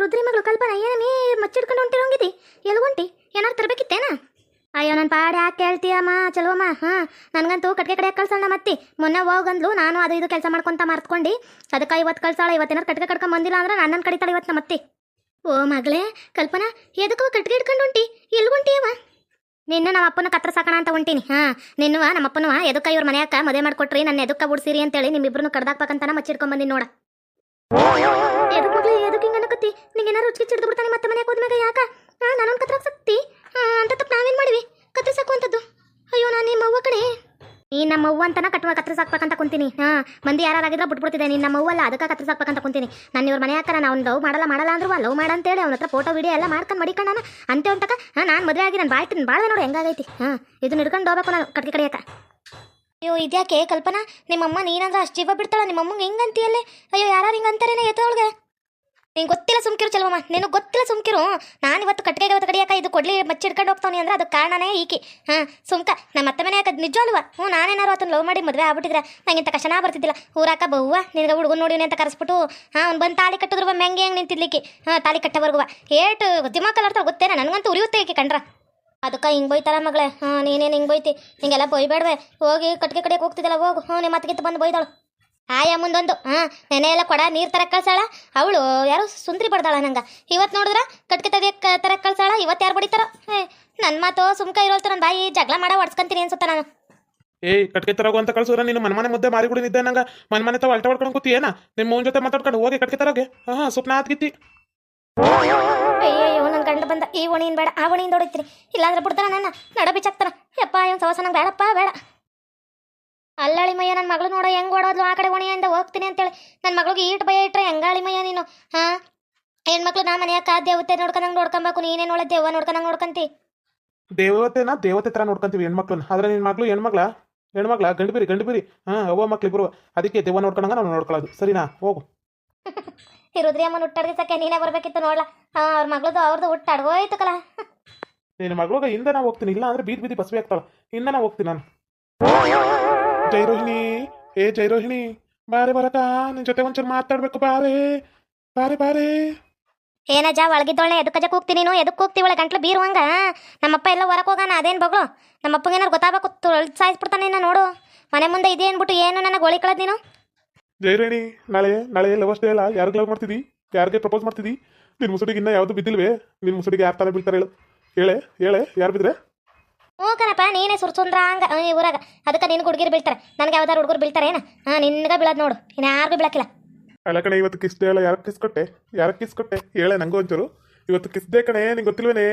ರುದ್ರಿ ಮಗಳು ಕಲ್ಪನಾ ಏನಮ್ಮಿ ಮಚ್ಚಿಡ್ಕೊಂಡು ಹೊಂಟಿರೋಂಗಿದಿ ಎಲ್ಲಿ ಹೊಂಟಿ? ಏನಾರು ತರಬೇಕಿತ್ತೇನ? ಅಯ್ಯೋ ನನ್ನ ಪಾಡ ಯಾಕೆ ಕೇಳ್ತೀಯಮ್ಮ ಚಲೋಮ್ಮ ಹಾಂ. ನನಗಂತೂ ಕಟ್ಗೆ ಕಡೆ ಕಳ್ಸೋಣ ಮತ್ತೆ. ಮೊನ್ನೆ ಹೋಗಂದ್ಲು, ನಾನು ಅದು ಇದು ಕೆಲಸ ಮಾಡ್ಕೊಂತ ಮರ್ತ್ಕೊಂಡು. ಅದಕ್ಕೆ ಇವತ್ತು ಕಳ್ಸಾಳ, ಇವತ್ತೇನಾರು ಕಟ್ಗೆ ಕಡ್ಕೊಂಡು ಬಂದಿಲ್ಲ ಅಂದ್ರೆ ನನ್ನನ್ನು ಕಡಿತಾಳೆ ಇವತ್ತು ಮತ್ತೆ. ಓ ಮಗಳೇ, ಕಲ್ಪನಾ ಎದಕ್ಕವ ಕಟ್ಗೆ ಇಟ್ಕೊಂಡು ಹೊಂಟಿ? ಎಲ್ಲಿ ಹೊಂಟಿಯವ ನಿನ್ನ ನಮ್ಮ ಅಪ್ಪನ ಕತ್ರ ಸಾಕಣ ಅಂತ ಹೊಂಟೀನಿ ಹಾ, ನಿನ್ನುವ, ನಮ್ಮ ಅಪ್ಪನವ, ಎದಕ್ಕ ಇವ್ರ ಮನೆಯಾಕ ಮದುವೆ ಮಾಡ್ಕೊಟ್ರಿ, ನನ್ನ ಎದಕ್ಕ ಬಿಡ್ಸಿರಿ ಅಂತೇಳಿ ನಿಮ್ಮಿಬ್ರನ್ನು ಕಡ್ದಾಕ್ಬೇಕಂತಾನ ಮಚ್ಚಿಡ್ಕೊಂಡ್ ಬಂದಿನಿ ನೋಡ. ಎದಕ್ ಮಗ್ಲಿ ಎದಕ್ ಹಿಂಗ ಅನ್ನಕತ್ತಿ? ನಿಂಗೇನಾರು ರುಚಿ ಚಿಡ್ದು ಬಿಡ್ತಾನೆ ಮತ್ತೆ ಮನೆಗೆ ಹೋದ್ಮ್ಯಾಗ ಯಾಕ? ಹಾ ನಾನೊಂದು ಕತ್ರಾಕ್ ಸಕ್ತಿ ಅಂತ ತಪ್ಪು ನಾವೇನ್ ಮಾಡಿವಿ? ಕತ್ರ ಸಾಕುವಂಥದ್ದು ಅಯ್ಯೋ, ನಾನು ನಿಮ್ಮ ಅವ್ವ ಕಡೆ ನೀ ನಮ್ಮ ಅವ್ವ ಅಂತನ ಕಟ್ಟುವ ಕತ್ರಸಾಕ್ಬೇಕಂತ ಕುಂತೀನಿ. ಹಾ, ಮಂದಿ ಯಾರಾಗಿದ್ರೆ ಬಿಟ್ಬಿಡ್ತಿದ್ದೆ ನೀನು ನಮ್ಮ ಅವ್ವಲ್ಲ, ಅದಕ್ಕೆ ಕತ್ರಸಾಕ್ಬೇಕಂತ ಕುಂತೀನಿ. ನಾನು ಇವ್ರ ಮನೆ ಹಾಕಾರ ನಾನು ಲವ್ ಮಾಡಲ್ಲ ಮಾಡಲ್ಲ ಅಂದ್ರು ಲವ್ ಮಾಡ ಅಂತೇಳಿ ಅವನ ಹತ್ರ ಫೋಟೋ ವಿಡಿಯೋ ಎಲ್ಲ ಮಾಡ್ಕೊಂಡು ಮಡಿಕೊಂಡ ಅಂತೆ ಅಂತಕ ಹಾ, ನಾನು ಮದುವೆ ಆಗಿ ನಾನು ಬಾಯ್ತೀನಿ ಬಾಳ ನೋಡು, ಹೆಂಗಾಗೈತಿ. ಹಾ, ಇದನ್ನ ಹಿಡ್ಕೊಂಡು ಹೋಗ್ಬೇಕು ನಾನು ಕಟ್ಟಿ ಕಡಿಯಕ. ಅಯ್ಯೋ, ಇದ್ಯಾಕೆ ಕಲ್ಪನಾ? ನಿಮ್ಮಮ್ಮ ನೀನಂದ್ರೆ ಅಷ್ಟು ಜೀವ ಬಿಡ್ತಾಳ, ನಿಮ್ಮಮ್ಮಂಗೆ ಹೆಂಗಂತೀಯಲ್ಲೇ ಅಯ್ಯೋ ಯಾರು ಹಿಂಗೆ ಅಂತಾರೇನೆ ಎತ್ತೊಳಗೆ ನಿಂಗೆ ಗೊತ್ತಿಲ್ಲ ಸುಮ್ಕಿರು ಚಲವಮ್ಮ. ನಿನಗೆ ಗೊತ್ತಿಲ್ಲ ಸುಮ್ಕಿರು. ನಾನು ಇವತ್ತು ಕಟ್ಟಿಗೆ ಇವತ್ತು ಕಡಿಯಾಕ ಇದು ಕೊಡ್ಲಿ ಮಚ್ಚಿ ಹಿಡ್ಕೊಂಡು ಹೋಗ್ತಾನೆ ಅಂದ್ರೆ ಅದು ಕಾರಣನೇ ಈಕಿ. ಹಾಂ, ಸುಮ್ಕ. ನಮ್ಮ ಅತ್ತ ಮನೆ ಹಾಕದ್ ನಿಜ ಅಲ್ವಾ? ಹ್ಞೂ ನಾನೇನಾರು ಅದನ್ನ ಲವ್ ಮಾಡಿ ಮದುವೆ ಆಗ್ಬಿಟ್ಟಿದ್ರೆ ನಂಗೆ ಇಂಥ ಕಷ್ಟ ಬರ್ತಿದ್ದಿಲ್ಲ. ಊರಾಕ ಬವ್ವ, ನಿನಗೆ ಹುಡುಗನ ನೋಡಿವ್ನಿ ಅಂತ ಕರೆಸ್ಬಿಟ್ಟು, ಹಾಂ, ಅವ್ನು ಬಂದು ತಾಳಿ ಕಟ್ಟಿದ್ರು ಮೆಂಗೆ ಹೆಂಗೆ ನಿಂತಿದ್ಲಿಕ್ಕೆ? ಹಾಂ, ತಾಳಿ ಕಟ್ಟವರೆಗುವ ಏಟು ಕಲರ್ ಕಲರ್ತಾವ ಗೊತ್ತೇನ? ನನಗಂತೂ ಉರಿಯುತ್ತೆ ಈಕೆ ಕಂಡ್ರ. ಅದಕ್ಕೆ ಹಿಂಗೆ ಬೈತಾರ ಮಗಳೇ. ಹಾಂ, ನೀನೇನು ಹಿಂಗೆ ಬೈತಿ? ಹಿಂಗೆಲ್ಲ ಬೈಬೇಡ್ವೆ. ಹೋಗಿ ಕಟ್ಟಿಗೆ ಕಡೆಗೆ ಹೋಗ್ತಿದ್ದಲ್ಲ, ಹೋಗು. ಹ್ಞೂ ನಿಮ್ಮ ಅತ್ತಿಗಿತ್ತು ಬಂದು ಬೈದಾಳು. ಆಯ ಮುಂದೊಂದು. ಹಾಂ ನೆನೆ ಎಲ್ಲ ಕೊಡ ನೀರ್ ತರ ಕಳ್ಸಾಳ ಅವಳು ಯಾರು ಸುಂದ್ರಿ ಬಡ್ದಾಳ ನಂಗ. ಇವತ್ತು ನೋಡಿದ್ರ ಕಟ್ಕೆ ತೆಗಿಯಕ್ಕೆ ತರ ಕಳ್ಸಾಳ ಇವತ್ತು ಯಾರು ಬಡಿತಾರ? ಹೇ ನನ್ನ ಮಾತು ಸುಮ್ಕ ಇರೋಲ್ತು ನನ್ ಬಾಯಿ ಜಗಳ ಮಾಡ ಹೊಡ್ಸ್ಕೊಂತೀನಿ ಅನ್ಸುತ್ತ ನಾನು. ಏಯ್ ಕಟ್ಕೆ ತರಗು ಅಂತ ಕಳ್ಸೋರ? ನೀನು ಮನ್ಮನೆ ಮುದ್ದೆ ಮಾರಿ ಕೂಡ ನಿದ್ದೆ ನಂಗೆ. ಮನೆ ಮನೆ ತಾವ ಅಲ್ಟ ಹೊಡ್ಕೊಂಡು ಕೂತಿಯೇನ ನಿಮ್ಮ ಮೂನ್ ಜೊತೆ ಮಾತಾಡ್ಕೊಂಡು ಹೋಗಿ ಕಟ್ಕೆ ತರೋಗೆ. ಹಾಂ ಸ್ವಪ್ನ ಆತ್ಗಿತ್ತಿ ಅಯ್ಯೋ ನನ್ನ ಗಂಡ ಬಂದ. ಈ ಒಣಿನ್ ಬೇಡ ಆ ಒಣಿಯಿಂದ ಹೊಡಿತೀರಿ ಇಲ್ಲಾಂದ್ರೆ ಬಿಡ್ತಾರ ನನ್ನ. ನಡ ಬಿಚ್ಚಾಕ್ತಾರ ಯಪ್ಪ ಇವನು ಸವಾಸ ನಂಗೆ ಬೇಡಪ್ಪ ಬೇಡ. ಅಲ್ಲಳಿ ಮಯ್ಯ ನನ್ನ ಮಗಳು ನೋಡೋ ಹೆಂಗ್ ಓಡೋದ್ಲು. ಆ ಕಡೆ ಓಣಿಯಿಂದ ಹೋಗ್ತೀನಿ ಅಂತೇಳಿ. ನನ್ನ ಮಗಳಿಗೆ ಈಟ್ ಭಯ ಇಟ್ರೆ ಹೆಂಗಾಳಿ ಮಯ್ಯ ನೀನು? ಹಾ? ಹೆಣ್ಮಕ್ಳು ನಾ ಮನೆಯಾಕ ದೇವತೆ ನೋಡ್ಕೊಂಡಂಗೆ ನೋಡ್ಕೊಬೇಕು. ನೀನೇನು ಒಳ್ಳೆ ದೇವ ನೋಡ್ಕೊಂಡಂಗೆ ನೋಡ್ಕೊಂತಿ. ದೇವತೆನ ದೇವತೆ ಥರ ನೋಡ್ಕೊಂತೀವಿ ಹೆಣ್ಮಕ್ಳನ್ನ. ಆದ್ರೆ ನಿನ್ನ ಮಗಳು ಹೆಣ್ಮಕ್ಳ ಹೆಣ್ಮಕ್ಳ ಗಂಡು ಬಿರಿ ಗಂಡು ಬಿರಿ. ಹಾಂ ಅವ್ವ ಮಕ್ಳು ಇಬ್ರು. ಅದಕ್ಕೆ ದೇವ ನೋಡ್ಕೊಂಡಂಗ ನಾನು ನೋಡ್ಕೊಳ್ಳೋದು. ಸರಿನಾ? ಹೋಗು. ಇರುದ್ರಿ ರುದ್ರಿ ಅಮ್ಮನ ಹುಟ್ಟಾಡ ಸಕ್ಕೆ ನೀನೇ ಬರ್ಬೇಕಿತ್ತು ನೋಡ್ಲ. ಹಾ ಅವ್ರ ಮಗಳದು ಅವ್ರದ್ದು ಹುಟ್ಟು ಅಡ್ಗೋಯ್ತು ಕಲ. ನಿನ್ನ ಮಗಳಿಗೆ ಹಿಂದೆ ನಾ ಹೋಗ್ತೀನಿ. ಇಲ್ಲ ಅಂದ್ರೆ ಬೀದಿ ಬೀದಿ ಬಸ್ವಿ ಆಗ್ತಾಳ ಹಿಂದೆ ನಾ ಹೋಗ್ತೀನಿ ನಾನು. ಜೈ ರೋಹಿಣಿ ಏ ಜೈರೋಹಿಣಿ ಬಾರೆ ಬರತಾ ನಿನ್ ಜೊತೆ ಒಂಚೂರು ಮಾತಾಡ್ಬೇಕು ಬಾರೆ ಬಾರೆ ಬಾರೆ. ಏನಜ್ಜ ಒಳಗಿದ್ದೊಳ್ಳೆ ಎದಕ್ಕಜ್ಜ ಕೂಗ್ತಿ ನೀನು? ಎದಕ್ಕೆ ಕೂಗ್ತಿ ಒಳಗೆ ಗಂಟ್ಲು ಬೀರುವಂಗ? ನಮ್ಮಪ್ಪ ಎಲ್ಲ ಹೊರಕ್ಕೆ ಹೋಗೋಣ ಅದೇನು ಬಗ್ಳು? ನಮ್ಮಪ್ಪಗೆ ಏನಾರು ಗೊತ್ತಾಗಬೇಕು ತೊಳ್ದು ಸಾಯಿಸ್ಬಿಡ್ತಾನೆ ನಿನ್ನ ನೋಡು. ಮನೆ ಮುಂದೆ ಇದೆ ಅಂದ್ಬಿಟ್ಟು ಏನು ನನಗೆ ಗೋಳಿ ಕಳದ್ ನೀನು? ಜೈರೇಣಿ ನಾಳೆ ನಾಳೆ ಲವರ್ಸ್ ಡೇ ಅಲ್ಲ ಯಾರಿಗೆ ಲವ್ ಮಾಡ್ತಿದ್ದಿ ಯಾರಿಗೆ ಪ್ರಪೋಸ್ ಮಾಡ್ತಿದ್ದಿ ನಿನ್ನ ಮುಸುಡಿಗೆ ಇನ್ನ ಯಾವುದು ಬಿದ್ದಿಲ್ವೇ? ನಿನ್ನ ಮುಸುಡಿಗೆ ಯಾರು ತಾನೇ ಬೀಳ್ತಾರೆ ಹೇಳು. ಹೇಳೆ ಹೇಳೆ ಯಾರು ಬಿದ್ರೆ? ಹ್ಞೂ ಕಣಪ್ಪ ನೀನೇ ಹಂಗ? ಈ ಊರಾಗ. ಅದಕ್ಕೆ ನಿನ್ಗೆ ಹುಡುಗಿರು ಬೀಳ್ತಾರೆ. ನನಗೆ ಯಾವ್ದಾರು ಹುಡುಗರು ಬೀಳ್ತಾರೆ ಏನ? ಹಾ, ನಿನ್ಗೆ ಬೀಳೋದು ನೋಡು. ಇನ್ನು ಯಾರಿಗೂ ಬೀಳಕ್ಕಿಲ್ಲ. ಅಲ್ಲ ಕಣೆ, ಇವತ್ತು ಕಿಸ್ ಡೇ ಅಲ್ಲ ಯಾರು ಕಿಸ್ ಕೊಟ್ಟೆ? ಯಾರು ಕಿಸ್ ಕೊಟ್ಟೆ? ಹೇಳೆ ನಂಗೂ ಒಂಚೂರು. ಇವತ್ತು ಕಿಸ್ದೇ ಕಣೆ, ನಿಂಗೆ ಗೊತ್ತಿಲ್ವೇನೆ?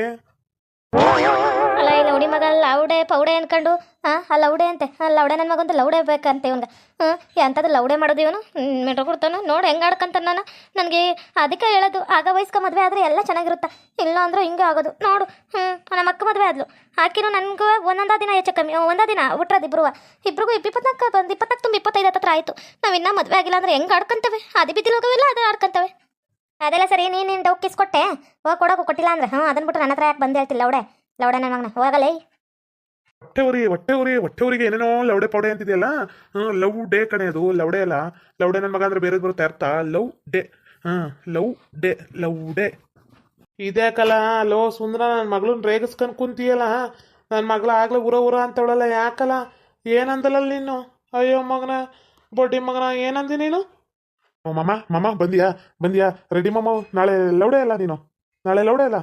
ಲೌಡಿ ಮಗ, ಲೌಡೆ ಪೌಡೆ ಅನ್ಕೊಂಡು, ಆ ಲೌಡೆ ಅಂತೆ ಲೌಡೆ ನನ್ನ ಮಗಂತ ಲೌಡೆ ಬೇಕಂತೆ ಇವಂಗ. ಹ್ಞೂ ಎಂಥದ್ದು ಲೌಡೆ ಮಾಡೋದು ಇವನು? ಮೆಟ್ರೋ ಕೊಡ್ತಾನೆ? ನೋಡಿ ಹೆಂಗೆ ಆಡ್ಕಂತ ನಾನು. ನನಗೆ ಅದಕ್ಕೆ ಹೇಳೋದು ಆಗ ವಯಸ್ಕ ಮದುವೆ ಆದರೆ ಎಲ್ಲ ಚೆನ್ನಾಗಿರುತ್ತೆ. ಇಲ್ಲ ಅಂದ್ರೆ ಹಿಂಗೆ ಆಗೋದು. ನೋಡು ಹ್ಞೂ ನಮ್ಮ ಅಕ್ಕ ಮದುವೆ ಆದ್ಲು. ಆಕಿನೂ ನನಗೂ ಒಂದೊಂದ ದಿನ ಹೆಚ್ಚು ಕಮ್ಮಿ, ಒಂದ ದಿನ ಹುಟ್ರದು ಇಬ್ರು. ಇಬ್ರಿಗೂ ಇಪ್ಪತ್ನಾಲ್ಕು ಬಂದು ಇಪ್ಪತ್ನಾಲ್ಕು ತುಂಬ ಇಪ್ಪತ್ತೈದು ಹತ್ರ ಆಯಿತು. ನಾವು ಇನ್ನೂ ಮದುವೆ ಆಗಿಲ್ಲ ಅಂದ್ರೆ ಹೆಂಗೆ ಆಡ್ಕೊಂತವೆ? ಅದು ಬಿದ್ದಿಲ್ಲ ಹೋಗವಿಲ್ಲ ಅದು ಆಡ್ಕೊಂತವೆ. ಅದೆಲ್ಲ ಸರಿ, ನೀನು ನೀನು ಡೌ ಕಿಸ್ ಕೊಟ್ಟೆ ಹೋಗಿ ಕೊಡೋಕೆ ಕೊಟ್ಟಿಲ್ಲ ಅಂದ್ರೆ ಹ್ಞೂ ಅದನ್ನ ಬಿಟ್ಟು ನನ್ನ ಹತ್ರ ಯಾಕೆ ಬಂದು ಹೇಳ್ತಿಲ್ಲ ಲೌಡೆ? ಲೌಡೆ ನನ್ನ ಮಗನ, ಹೋಗಲೇ. ಹೊಟ್ಟೆ ಉರಿ ಹೊಟ್ಟೆ ಉರಿ ಹೊಟ್ಟೆ ಉರಿಗೆ ಏನೇನೋ ಲೌಡೆ ಪೌಡೆ ಅಂತಿದೆಯಲ್ಲ? ಲವ್ ಡೇ ಕಣೆ ಅದು, ಲೌಡೆ ಅಲ್ಲ. ಲೌಡೆ ನನ್ನ ಮಗ ಅಂದ್ರೆ ಬೇರೆ ಬರುತ್ತೆ ಅರ್ಥ. ಲವ್ ಡೇ ಹಾಂ ಲವ್ ಡೇ ಲವ್ ಡೇ ಇದ್ಯಾಕಲ್ಲ ಲೋ ಸುಂದ್ರ ನನ್ನ ಮಗಳನ್ನ ರೇಗಿಸ್ಕೊಂಡು ಕುಂತೀಯಲ್ಲ ನನ್ನ ಮಗಳ ಆಗ್ಲೇ ಉರ ಉರ ಅಂತವಳಲ್ಲ ಯಾಕಲ್ಲ ಏನಂದಲ್ಲ ನೀನು? ಅಯ್ಯೋ ಮಗನ, ಬೊಡ್ಡಿ ಮಗನ, ಏನಂದಿ ನೀನು? ಓ ಮಮ್ಮ ಮಮ್ಮ ಬಂದಿಯಾ? ಬಂದಿಯಾ? ರೆಡಿ ಮಮ್ಮ ನಾಳೆ ಲೌಡೆ ಅಲ್ಲ ನೀನು? ನಾಳೆ ಲೌಡೆ ಅಲ್ಲ?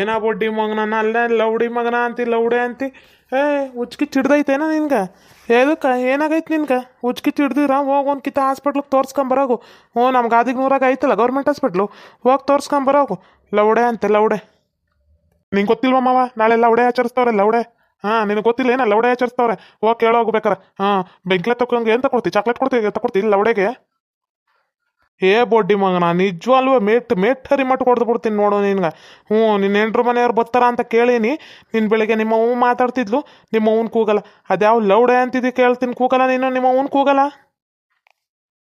ಏನಾ ಬೊಡ್ಡಿ ಮಗನ ಅಲ್ಲೇ ಲೌಡಿ ಮಗನ ಅಂತಿ, ಲೌಡೆ ಅಂತಿ. ಏ, ಉಚ್ಕಿ ಚಿಡ್ದೈತೇನ ನಿನ್ಗೆ? ಎದಕ್ಕೆ? ಏನಾಗೈತೆ ನಿನ್ಗೆ? ಉಚ್ಕಿ ಚಿಡ್ದಿರ ಹೋಗಿ ಒಂದು ಕಿತ್ತ ಹಾಸ್ಪಿಟ್ಲಿಗೆ ತೋರ್ಸ್ಕೊಂಬರೋಗು ಹ್ಞೂ ನಮ್ಮ ಗಾದಿಗೆ ನೂರಾಗ ಐತಲ್ಲ ಗೌರ್ಮೆಂಟ್ ಹಾಸ್ಪಿಟ್ಲು ಹೋಗಿ ತೋರ್ಸ್ಕೊಂಬರೋಗು ಲೌಡೆ ಅಂತೆ, ಲೌಡೆ. ನಿಂಗೆ ಗೊತ್ತಿಲ್ವ ಮಾವ? ನಾಳೆ ಲೌಡೆ ಆಚರಿಸ್ತವ್ರೆ, ಲೌಡೆ. ಹಾಂ, ನಿನಗೆ ಗೊತ್ತಿಲ್ಲ ಏನ ಲೌಡೆ ಆಚರಿಸ್ತವ್ರೆ? ಹೋಗಿ ಕೇಳೋಗ್ಬೇಕಾರೆ ಹಾಂ ಬೆಂಕ್ಲೆ ತಗೊಂಡು ಏನು ತಗೊಳ್ತಿ ಚಾಕ್ಲೇಟ್ ಕೊಡ್ತೀವಿ ತಗೊಳ್ತಿ ಲೌಡೆಗೆ? ಏ ಬೊಡ್ಡಿ ಮಗನ ನಿಜವಾಲ್ವ ಮೆಟ್ ಮೆಟ್ಟರಿ ಮಟ್ಟು ಕೊಡ್ದು ಬಿಡ್ತೀನಿ ನೋಡು ನಿನ್ಗೆ. ಹ್ಞೂ, ನಿನ್ನ ಹೆಂಡ್ರು ಮನೆಯವ್ರು ಬರ್ತಾರ ಅಂತ ಕೇಳೀನಿ. ನಿನ್ನ ಬೆಳಿಗ್ಗೆ ನಿಮ್ಮ ಮಾತಾಡ್ತಿದ್ಲು, ನಿಮ್ಮ ಅವ್ನು ಕೂಗಲ್ಲ. ಅದ್ಯಾವ ಲೌಡೆ ಅಂತಿದ್ದು ಕೇಳ್ತೀನಿ, ಕೂಗಲ್ಲ ನೀನು, ನಿಮ್ಮ ಅವ್ನು ಕೂಗಲ್ಲ?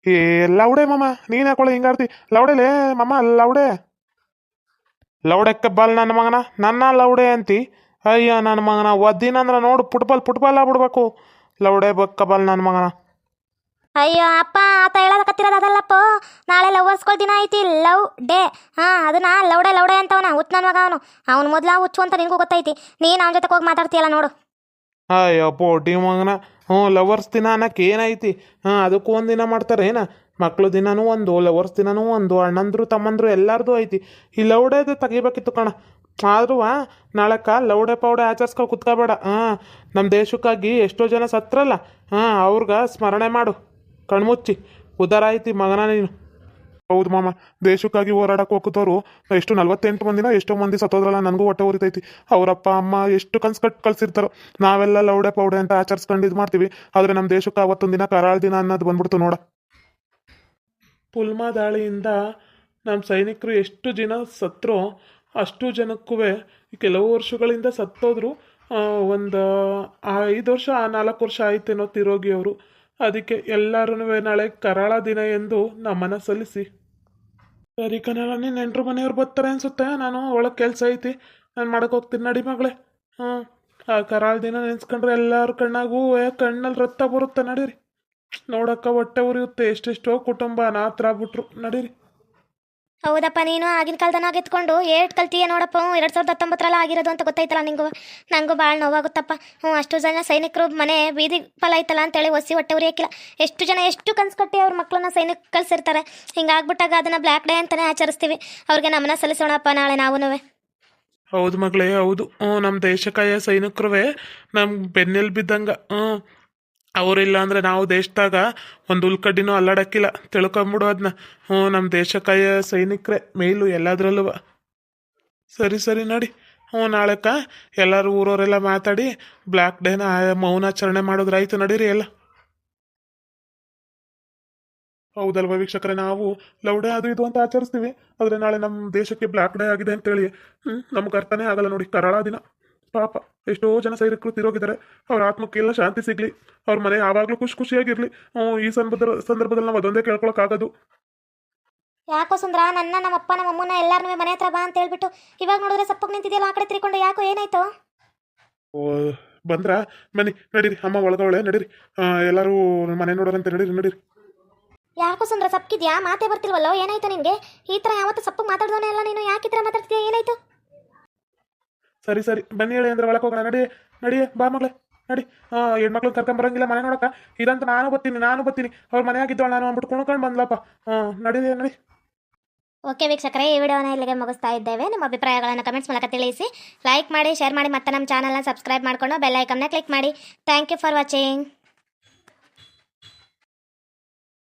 ಏ, ಲೌಡೆ ಮಮ್ಮ ನೀನು ಹಾಕೊಳ್ಳಿ ಹಿಂಗಾಡ್ತಿ? ಲೌಡೆಲೇ ಮಮ್ಮ ಲೌಡೆ. ಲೌಡೆಕ್ಕೆ ಬಲ್ ನನ್ನ ಮಗನ, ನನ್ನ ಲೌಡೆ ಅಂತಿ. ಅಯ್ಯ ನನ್ನ ಮಗನ, ಒದ್ದಿನಂದ್ರೆ ನೋಡು ಫುಟ್ಬಾಲ್ ಫುಟ್ಬಾಲ್ ಆಗ್ಬಿಡ್ಬೇಕು. ಲೌಡೆ ಬಕ್ಕಬಲ್ ನನ್ನ ಮಗನ. ಅಯ್ಯೋ ಅಪ್ಪ ಆತ ಕತ್ತಿರದ ಅದಲ್ಲಪ್ಪ. ನಾಳೆ ಲವರ್ಸ್ಗಳ ದಿನ ಐತಿ ಲವ್ ಡೇ ಹಾ, ಅದನ್ನ ಲೌಡೆ ಲೌಡೆ ಅಂತವನ ನನ್ನ ಮಗ ಅವನು. ಅವ್ನು ಮೊದ್ಲ ಹುಚ್ಚು ಅಂತ ನಿನಗೂ ಗೊತ್ತೈತಿ. ನೀನು ಅವನ ಜೊತೆ ಹೋಗಿ ಮಾತಾಡ್ತೀಯಲ್ಲ ನೋಡು. ಅಯ್ಯೋ ಪೋಟಿ ಮಗನ ಹ್ಞೂ ಲವರ್ಸ್ ದಿನ ಅನ್ನಕ್ಕೆ ಏನೈತಿ? ಹಾಂ, ಅದಕ್ಕೂ ಒಂದು ದಿನ ಮಾಡ್ತಾರೆ, ಏನ? ಮಕ್ಕಳು ದಿನನೂ ಒಂದು ಲವರ್ಸ್ ದಿನನೂ ಒಂದು, ಅಣ್ಣಂದ್ರು, ತಮ್ಮಂದ್ರು ಎಲ್ಲಾರ್ದು ಐತಿ. ಈ ಲೌಡೆದು ತೆಗಿಬೇಕಿತ್ತು ಕಣ. ಆದ್ರೂ ನಾಳೆಕ ಲೌಡೆ ಪೌಡೆ ಆಚರಿಸ್ಕೊ ಕುತ್ಕೋಬೇಡ. ಹಾಂ ನಮ್ಮ ದೇಶಕ್ಕಾಗಿ ಎಷ್ಟೋ ಜನ ಸತ್ರಲ್ಲ. ಹಾಂ, ಅವ್ರಿಗೆ ಸ್ಮರಣೆ ಮಾಡು. ಕಣ್ಮುಚ್ಚಿ ಉದಾರ ಐತಿ ಮಗನ ನೀನು. ಹೌದು ಮಾಮ, ದೇಶಕ್ಕಾಗಿ ಹೋರಾಡಕ್ಕೆ ಹೋಗ್ತವ್ರು ಎಷ್ಟು ನಲ್ವತ್ತೆಂಟು ಮಂದಿನ, ಎಷ್ಟೋ ಮಂದಿ ಸತ್ತೋದ್ರಲ್ಲ, ನನಗೂ ಹೊಟ್ಟೆ ಉರಿತೈತಿ. ಅವರಪ್ಪ, ಅಮ್ಮ ಎಷ್ಟು ಕನ್ಸು ಕಟ್ ಕಳ್ಸಿರ್ತಾರೋ. ನಾವೆಲ್ಲ ಲೌಡೆ ಪೌಡೆ ಅಂತ ಆಚರಿಸ್ಕೊಂಡು ಇದು ಮಾಡ್ತೀವಿ. ಆದರೆ ನಮ್ಮ ದೇಶಕ್ಕೆ ಅವತ್ತೊಂದು ದಿನ ಕರಾಳ ದಿನ ಅನ್ನೋದು ಬಂದ್ಬಿಡ್ತು ನೋಡ. ಪುಲ್ಮಾ ದಾಳಿಯಿಂದ ನಮ್ಮ ಸೈನಿಕರು ಎಷ್ಟು ಜನ ಸತ್ತರೋ ಅಷ್ಟು ಜನಕ್ಕೂ ಕೆಲವು ವರ್ಷಗಳಿಂದ ಸತ್ತೋದ್ರು. ಒಂದು ಐದು ವರ್ಷ ನಾಲ್ಕು ವರ್ಷ ಆಯ್ತೇನೋ ತಿರೋಗಿ ಅವರು ಅದಕ್ಕೆ ಎಲ್ಲರೂ ನಾಳೆ ಕರಾಳ ದಿನ ಎಂದು ನಮ್ಮನ ಸಲ್ಲಿಸಿ. ಸರಿ ಕಣಲ್ಲ ನೀನು ನೆಂಟರು ಮನೆಯವ್ರು ಬರ್ತಾರೆ ಅನ್ಸುತ್ತೆ? ನಾನು ಒಳಗೆ ಕೆಲಸ ಐತಿ. ನಾನು ಮಾಡಕ್ಕೆ ಹೋಗ್ತೀನಿ, ನಡಿ ಮಗಳೇ. ಹ್ಞೂ ಆ ಕರಾಳ ದಿನ ನೆನೆಸ್ಕೊಂಡ್ರೆ ಎಲ್ಲರ ಕಣ್ಣಾಗೂ ಕಣ್ಣಲ್ಲಿ ರಕ್ತ ಬರುತ್ತೆ, ನಡೀರಿ. ನೋಡಕ್ಕ ಹೊಟ್ಟೆ ಉರಿಯುತ್ತೆ, ಎಷ್ಟೆಷ್ಟೋ ಕುಟುಂಬ ನಾತ್ರ ಬಿಟ್ರು ನಡೀರಿ. ಹೌದಪ್ಪ, ನೀನು ಆಗಿನ ಕಾಲದನಾಗ ಎತ್ಕೊಂಡು ಏಟ್ ಕಲ್ತೀಯ ನೋಡಪ್ಪ ಹ್ಞೂ ಎರಡು ಸಾವಿರದ ಹತ್ತೊಂಬತ್ತರಲ್ಲಿ ಆಗಿರೋದು ಅಂತ ಗೊತ್ತೈತಲ್ಲ ನಿಂಗೂ? ನನಗೂ ಭಾಳ ನೋವಾಗುತ್ತಪ್ಪ. ಹ್ಞೂ ಅಷ್ಟು ಜನ ಸೈನಿಕರು ಮನೆ ಬೀದಿ ಫಲ ಐತಲ್ಲ ಅಂತೇಳಿ ಒಸಿ ಹೊಟ್ಟೆ ಉರಿಯಕ್ಕಿಲ್ಲ ಎಷ್ಟು ಜನ ಎಷ್ಟು ಕನ್ಸು ಕಟ್ಟಿ ಅವ್ರ ಮಕ್ಕಳನ್ನ ಸೈನಿಕ ಕಳ್ಸಿರ್ತಾರೆ. ಹಿಂಗಾಗ್ಬಿಟ್ಟಾಗ ಅದನ್ನು ಬ್ಲ್ಯಾಕ್ ಡೇ ಅಂತಲೇ ಆಚರಿಸ್ತೀವಿ. ಅವ್ರಿಗೆ ನಮನ ಸಲ್ಲಿಸೋಣಪ್ಪ ನಾಳೆ ನಾವೂ ಹೌದು ಮಗಳೇ, ಹೌದು. ಹ್ಞೂ ನಮ್ಮ ದೇಶಕಾಯ ಸೈನಿಕರುವೆ. ನಮ್ಮ ಬೆನ್ನೆಲ್ ಬಿದ್ದಂಗ. ಹ್ಞೂ ಅವರಿಲ್ಲ ಅಂದರೆ ನಾವು ದೇಶದಾಗ ಒಂದು ಉಲ್ಕಡ್ಡಿನೂ ಅಲ್ಲಾಡಕ್ಕಿಲ್ಲ. ತಿಳ್ಕೊಂಬಿಡು ಅದನ್ನ ಹ್ಞೂ ನಮ್ಮ ದೇಶಕ್ಕಾಯ ಸೈನಿಕರೇ, ಮೇಲು ಎಲ್ಲದರಲ್ಲೂ. ಸರಿ ಸರಿ, ನೋಡಿ. ಹ್ಞೂ, ನಾಳೆಕ ಎಲ್ಲರೂ ಊರವರೆಲ್ಲ ಮಾತಾಡಿ ಬ್ಲ್ಯಾಕ್ ಡೇನ ಮೌನಾಚರಣೆ ಮಾಡೋದ್ರಾಯ್ತು, ನಡೀರಿ ಎಲ್ಲ. ಹೌದಲ್ವ ವೀಕ್ಷಕರೇ, ನಾವು ಲವ್ ಡೇ ಅದು ಇದು ಅಂತ ಆಚರಿಸ್ತೀವಿ. ಆದರೆ ನಾಳೆ ನಮ್ಮ ದೇಶಕ್ಕೆ ಬ್ಲ್ಯಾಕ್ ಡೇ ಆಗಿದೆ ಅಂತೇಳಿ ಹ್ಞೂ ನಮ್ಗೆ ಅರ್ಥನೇ ಆಗಲ್ಲ ನೋಡಿ, ಕರಾಳ ದಿನ. ಪಾಪ ಎಷ್ಟೋ ಜನ ಸೈನಿಕರು ತಿರೋಗಿದ್ದಾರೆ. ಅವ್ರ ಆತ್ಮಕ್ಕೆಲ್ಲ ಶಾಂತಿ ಸಿಗಲಿ. ಅವ್ರ ಮನೆ ಯಾವಾಗಲೂ ಖುಷಿ ಖುಷಿಯಾಗಿರಲಿ. ಈ ಸಂದರ್ಭದ ಸಂದರ್ಭದಲ್ಲಿ ನಾವು ಅದೊಂದೇ ಕೇಳ್ಕೊಳಕ್ಕಾಗೋದು. ಯಾಕೋ ಸುಂದ್ರ ನನ್ನ ನಮ್ಮಪ್ಪ ನಮ್ಮಮ್ಮನ ಎಲ್ಲಾರನ್ನೂ ಮನೆ ಹತ್ರ ಬಾ ಅಂತ ಹೇಳ್ಬಿಟ್ಟು ಇವಾಗ ನೋಡಿದ್ರೆ ಸಪ್ಪಗೆ ನಿಂತಿದೆಯಲ್ಲ ಆ ಕಡೆ ತಿರ್ಕೊಂಡು ಯಾಕೋ ಏನಾಯ್ತು? ಓ ಬಂದ್ರಾ? ಬನ್ನಿ ನಡೀರಿ ಅಮ್ಮ ಒಳಗವಳೆ ನಡೀರಿ. ಎಲ್ಲರೂ ಮನೆ ನೋಡೋರಂತೆ ನಡೀರಿ ನಡೀರಿ. ಯಾಕೋ ಸುಂದ್ರ ಸಪ್ಕಿದ್ಯಾ ಮಾತೇ ಬರ್ತಿಲ್ವಲ್ಲೋ? ಏನಾಯ್ತು ನಿನಗೆ? ಈ ಥರ ಯಾವತ್ತು ಸಪ್ಪಗೆ ಮಾತಾಡ್ದವನೇ ಅಲ್ಲ ನೀನು? ಯಾಕೆ ಈ ಥರ ಮಾತಾಡ್ತಿದ್ಯಾ? ಏನಾಯ್ತು? ಸರಿ ಸರಿ. ಬನ್ನಿ ಹೇಳಿ ಅಂದ್ರೆ ಒಳಗೆ ಹೋಗೋಣ. ನಡಿ ನಡಿ, ಬಾ ಮಗಳೇ. ನಡಿ. ಹೆಣ್ಮಕ್ಳು ಕರ್ಕೊಂಬರಂಗಿಲ್ಲ ಮನೆ ನೋಡಕ್ಕ ಇದಂತ ನಾನು ಬರ್ತೀನಿ ನಾನು ಬರ್ತೀನಿ. ಅವ್ರ ಮನೆ ಆಗಿದ್ದವಳು ನಾನು ಅಂದ್ಬಿಟ್ಟು ಕುಣ್ಕೊಂಡು ಬಂದ್ಲಪ್ಪ. ಹಾಂ ನಡಿ ನಡಿ. ಓಕೆ ವೀಕ್ಷಕರೇ, ಈ ವಿಡಿಯೋನ ಇಲ್ಲಿಗೆ ಮುಗಿಸ್ತಾ ಇದ್ದೇವೆ. ನಿಮ್ಮ ಅಭಿಪ್ರಾಯಗಳನ್ನು ಕಮೆಂಟ್ಸ್ ಮೂಲಕ ತಿಳಿಸಿ. ಲೈಕ್ ಮಾಡಿ ಶೇರ್ ಮಾಡಿ, ಮತ್ತೆ ನಮ್ಮ ಚಾನಲ್ನ ಸಬ್ಸ್ಕ್ರೈಬ್ ಮಾಡಿಕೊಂಡು ಬೆಲ್ ಐಕನ್ನ ಕ್ಲಿಕ್ ಮಾಡಿ. Thank you for watching